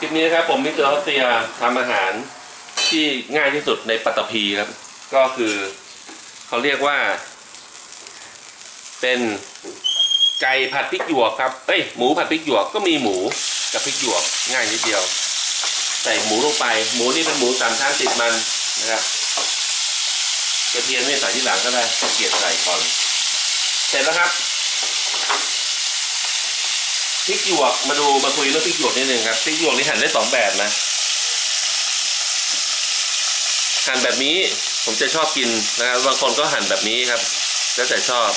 คลิปนี้นะครับผมมิสเตอร์ออสเซียทำอาหารที่ง่ายที่สุดในปัตตภีครับ ก็คือเขาเรียกว่า เป็นไก่ผัดพริกหยวกครับเอ้ยหมูผัดพริกหยวกก็มีหมูกับพริกหยวกง่ายนิดเดียว ใส่หมูลงไป หมูนี่เป็นหมูสามชั้นติดมันนะครับกระเทียมนี่ใส่ที่หลังก็ได้เกลียดใส่ก่อน เสร็จแล้วครับ พริกหยวกมาดูมาคุยเรื่องพริกหยวกนิดนึงครับพริกหยวกนี่หั่นได้สองแบบนะหั่นแบบนี้ผมจะชอบกินนะครับบางคนก็หั่นแบบนี้ครับแล้วแต่ชอบ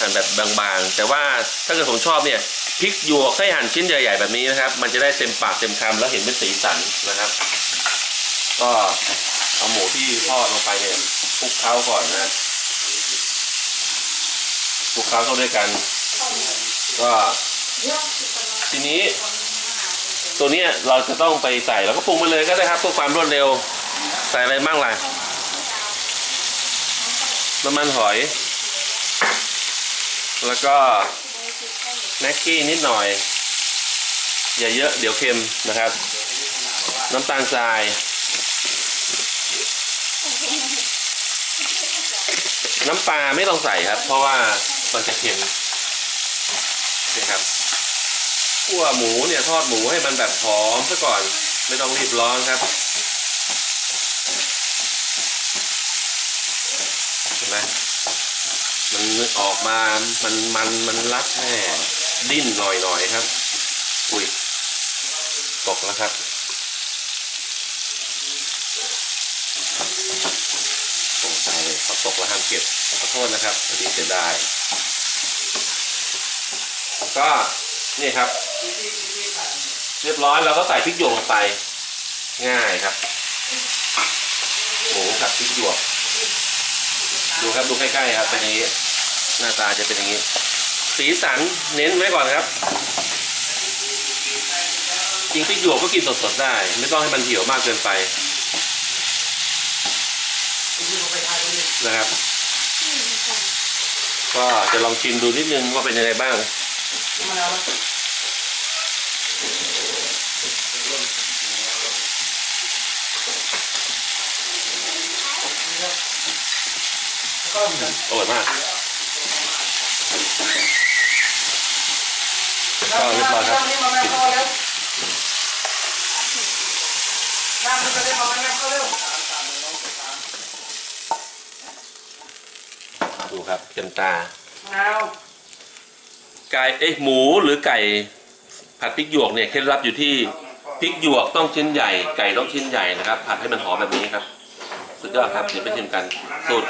หั่นแบบบางๆ แต่ว่าถ้าเกิดผมชอบเนี่ยพริกหยวกให้หั่นชิ้นใหญ่ ๆ แบบนี้นะครับ มันจะได้เต็มปากเต็มคำแล้วเห็นเป็นสีสันนะครับ ก็เอาหมูที่ทอดลงไปเนี่ยคลุกเคล้าก่อนนะคลุกเคล้าเข้าด้วยกัน ก็ ทีนี้ตัวเนี้ยเราจะต้องไปใส่แล้วก็ปรุงไปเลยก็ได้ครับเพื่อความรวดเร็ว ใส่อะไรบ้างล่ะน้ำมันหอย แล้วก็แม็กกี้นิดหน่อย อย่าเยอะเดี๋ยวเค็มนะครับ น้ำตาลทราย น้ำปลาไม่ต้องใส่ครับ เพราะว่ามันจะเค็ม นะครับคั่วหมูเนี่ยทอดหมูให้มันแบบหอมซะก่อน ไม่ต้องรีบร้อนครับเห็นไหมมันออกมา มันมันมันรัดแน่ดิ้นหน่อยหน่อยครับ อุ้ยตกแล้วครับสงสัยเลยเขาตกแล้วห้ามเก็บขอโทษนะครับพอดีเสียดาย ก็นี่ครับ เรียบร้อยเราก็ใส่พริกหยวกลงไป ง่ายครับหมูกับพริกหยวก ดูครับดูใกล้ๆครับเป็นอย่างนี้หน้าตาจะเป็นอย่างนี้ สีสันเน้นไว้ก่อนครับจริงพริกหยวกก็กินสดๆได้ ไม่ต้องให้มันเหี่ยวมากเกินไปนะครับ ก็จะลองชิมดูนิดนึงว่าเป็นยังไงบ้าง อร่อยมากก็เรียบร้อยครับนี่มาแม่พ่อแล้วน้ำมันจะได้มาแม่พ่อเร็วดูครับเต็มตาเอา ไก่เอ๊ะหมูหรือไก่ผัดพริกหยวกเนี่ยเคล็ดลับอยู่ที่พริกหยวกต้องชิ้นใหญ่ไก่ต้องชิ้นใหญ่นะครับ ผัดให้มันหอมแบบนี้ครับ สุดยอดครับเดี๋ยวไปชิมกันสูตร